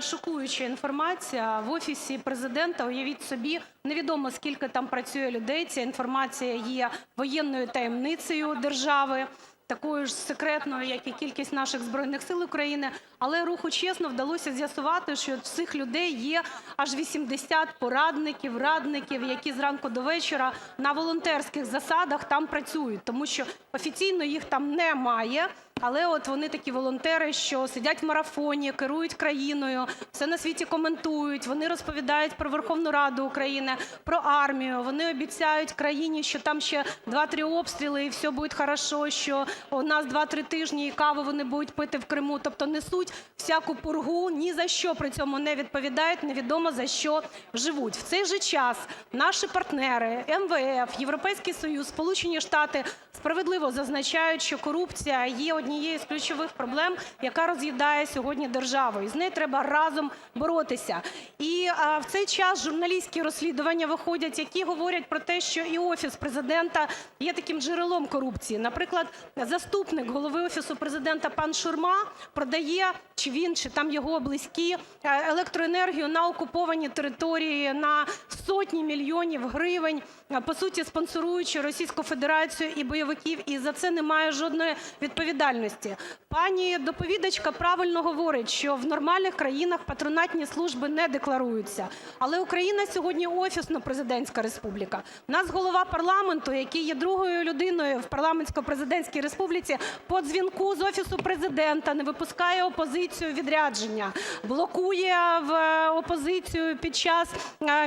шокуюча інформація. В Офісі Президента, уявіть собі, невідомо скільки там працює людей. Ця інформація є воєнною таємницею держави, такою ж секретною, як і кількість наших Збройних Сил України. Але руху чесно вдалося з'ясувати, що в цих людей є аж 80 порадників, радників, які зранку до вечора на волонтерських засадах там працюють, тому що офіційно їх там немає. Але от вони такі волонтери, що сидять в марафоні, керують країною, все на світі коментують. Вони розповідають про Верховну Раду України, про армію. Вони обіцяють країні, що там ще 2-3 обстріли і все буде хорошо, що у нас 2-3 тижні і каву вони будуть пити в Криму. Тобто несуть всяку пургу, ні за що при цьому не відповідають, невідомо за що живуть. В цей же час наші партнери МВФ, Європейський Союз, Сполучені Штати справедливо зазначають, що корупція є однією з ключових проблем, яка роз'їдає сьогодні державу, і з нею треба разом боротися. І в цей час журналістські розслідування виходять, які говорять про те, що і Офіс Президента є таким джерелом корупції. Наприклад, заступник голови Офісу Президента пан Шурма продає, чи він, чи там його близькі, е, електроенергію на окуповані території на сотні мільйонів гривень, е, по суті спонсоруючи Російську Федерацію і бойовиків, і за це немає жодної відповідальності. Пані доповідачка правильно говорить, що в нормальних країнах патронатні служби не декларуються. Але Україна сьогодні офісно-президентська республіка. У нас голова парламенту, який є другою людиною в парламентсько-президентській республіці, по дзвінку з Офісу Президента не випускає опозицію відрядження, блокує в е, опозицію під час е,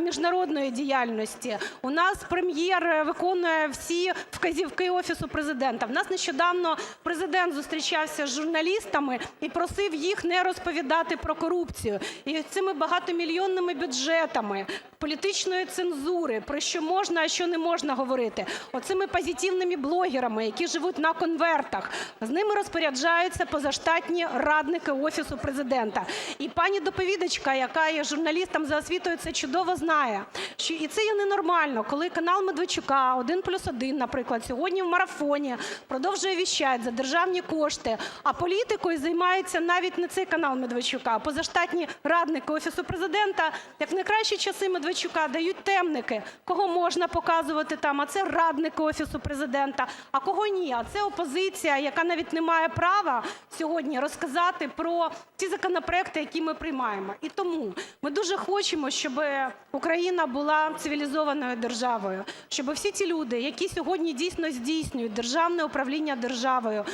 міжнародної діяльності. У нас Прем'єр е, виконує всі вказівки Офісу Президента. В нас нещодавно Президент зустрічався з журналістами і просив їх не розповідати про корупцію. І цими багатомільйонними бюджетами, політичної цензури, про що можна, а що не можна говорити, оцими позитивними блогерами, які живуть на конвертах, з ними розпоряджаються позаштатні радники Офісу Президента. І пані доповідачка, яка є журналістом за освітою, це чудово знає. І це є ненормально, коли канал Медведчука, «1+1», наприклад, сьогодні в марафоні продовжує віщати за державні кошти, а політикою займається навіть не цей канал Медведчука, а позаштатні радники Офісу Президента, як в найкращі часи Медведчука дають темники, кого можна показувати там, а це радники Офісу Президента, а кого ні, а це опозиція, яка навіть не має права сьогодні розказати про ті законопроекти, які ми приймаємо. І тому ми дуже хочемо, щоб Україна була цивілізованою державою, щоб всі ті люди, які сьогодні дійсно здійснюють державне управління державою,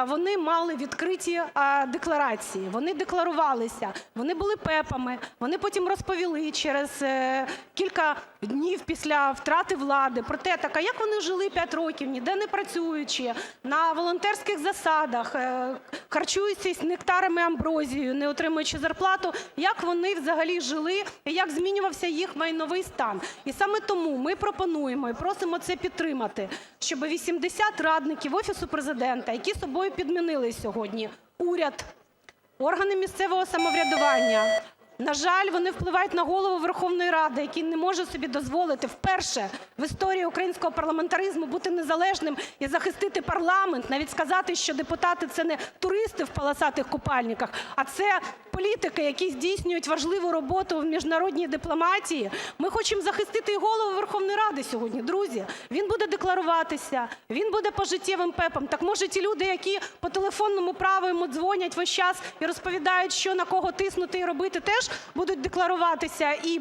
вони мали відкриті декларації, вони декларувалися, вони були ПЕПами, вони потім розповіли через е, кілька днів після втрати влади про те, так а як вони жили 5 років, ніде не працюючи, на волонтерських засадах, е, харчуючись нектарами амброзією, не отримуючи зарплату, як вони взагалі жили і як змінювався їх майновий стан. І саме тому ми пропонуємо і просимо це підтримати, щоб 80 радників Офісу Президента, які собою підмінили сьогодні уряд, органи місцевого самоврядування, на жаль, вони впливають на Голову Верховної Ради, який не може собі дозволити вперше в історії українського парламентаризму бути незалежним і захистити парламент, навіть сказати, що депутати – це не туристи в полосатих купальниках, а це політики, які здійснюють важливу роботу в міжнародній дипломатії. Ми хочемо захистити і Голову Верховної Ради сьогодні, друзі. Він буде декларуватися, він буде пожиттєвим ПЕПом. Так може ті люди, які по телефонному праву йому дзвонять весь час і розповідають, що на кого тиснути і робити, теж будуть декларуватися і